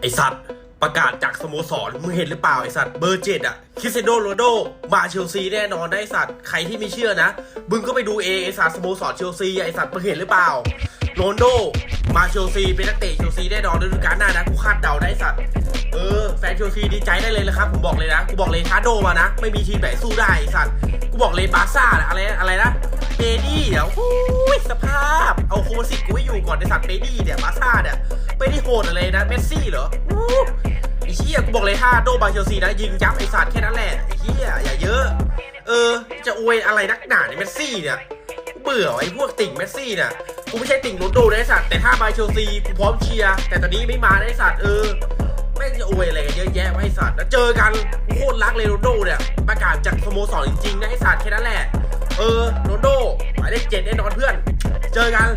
ไอสัตว์ประกาศจากสโมสรมึงเห็นหรือเปล่าไอสัตว์เบอร์เจ็ดอะคริสเซโดโรนัลโดมาเชลซีแน่นอนนะไอสัตว์ใครที่ไม่เชื่อนะมึงก็ไปดูเองไอสัตว์สโมสรเชลซีไอสัตว์มึงเห็นหรือเปล่าโรนโดมาเชลซีเป็นนักเตะเชลซีแน่นอนฤดูกาลหน้านะกูคาดเดาได้สัตว์เออแฟนเชลซีดีใจได้เลยนะครับผมบอกเลยนะกูบอกเลยทาโดมานะ ไม่มีทีมไหนสู้ได้ไอสัตว์กูบอกเลยบาซ่าอะไรอะไรนะเปดี้เดี๋ยวอุ้ยสภาพเอาโคมาสิกกูให้อยู่ก่อนไอสัตว์เปดี้เนี่ยบาซ่าเนี่ย ไม่ได้โหดอะไรนะเมสซี่เหรออู้ไอ้เหี้ยกูบอกเลยถ้าโดบาเชลซีนะยิงยับไอ้สัตว์แค่นั้นแหละไอ้เหี้ยอย่าเยอะ เออ จะอวยอะไรนักหนาเนี่ยเมสซี่เนี่ยกูเบื่อไอ้พวกติ่งเมสซี่เนี่ยกูไม่ใช่ติ่งโรนลโดนะไอ้สัตว์แต่ถ้ามาเชลซีกูพร้อมเชียร์แต่ตอนนี้ไม่มานะไอ้สัตว์เออไม่งจะอวยอะไรกันเยอะแยะวะไอ้สัตว์แล้วเจอกันกูโคตรรักเลยโรนลโดเนี่ยประกาศจากสโมสรจริงๆนะไอ้สัตว์แค่นั้นแหละเออโรนลโดหมายเลขเจ็ดแน่นอนเพื่อน เจอกัน